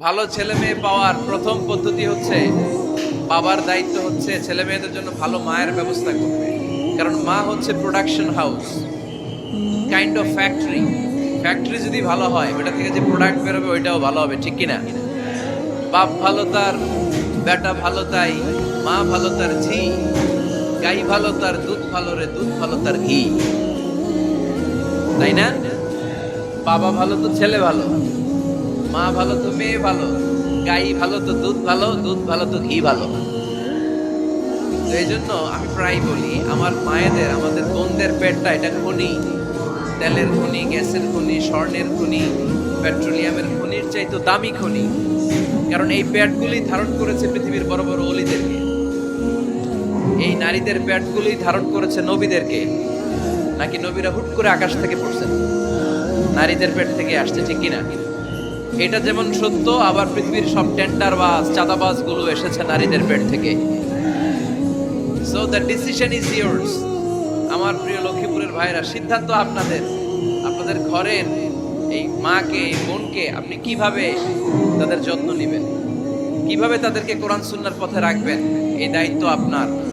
ভালো ছেলে মেয়ে পাওয়ার প্রথম পদ্ধতি হচ্ছে বাবার দায়িত্ব হচ্ছে ছেলে মেয়েদের জন্য ভালো মায়ের ব্যবস্থা করবে কারণ মা হচ্ছে production house kind of factory factory যদি ভালো হয়, ওটা থেকে যে প্রোডাক্ট বেরোবে ওইটাও ভালো হবে, ঠিক কিনা? বাপ ভালো তার, বেটা ভালো তাই, মা ভালো তার ঝি, গাই ভালো তার দুধ ভালো রে, দুধ ভালো তার ঘি। তাই না? বাবা ভালো তো ছেলে ভালো। মা ভালো তো মেয়ে ভালো, গাই ভালো তো দুধ ভালো দুধ ভালো তো ঘি ভালো। তো এই জন্য আমি প্রায় বলি, আমার মায়েদের, আমাদের বোনদের পেটটা এটা খনি, তেলের খনি, গ্যাসের খনি, স্বর্ণের খনি, পেট্রোলিয়ামের খনির চাইতো দামি খনি। কারণ এই পেটগুলি ধারণ করেছে পৃথিবীর বড় বড় অলিদেরকে। এই নারীদের পেটগুলি ধারণ করেছে নবীদেরকে। নাকি নবীরা হুট করে আকাশ থেকে পড়ছেন? নারীদের পেট থেকে আসছে ঠিক কিনা? এটা যেমন সত্য, আবার পৃথিবীর সব টেন্ডার বাস চাঁদাবাজগুলো এসেছে নারীদের পেট থেকে। So the decision is years আমার প্রিয় লক্ষ্মীপুরের ভাইরা সিদ্ধান্ত আপনাদের। আপনাদের ঘরের এই মাকে, এই বোনকে আপনি কীভাবে তাদের যত্ন নেবেন? কীভাবে তাদেরকে কোরআন, সুন্নার পথে রাখবেন? এই দায়িত্ব আপনার।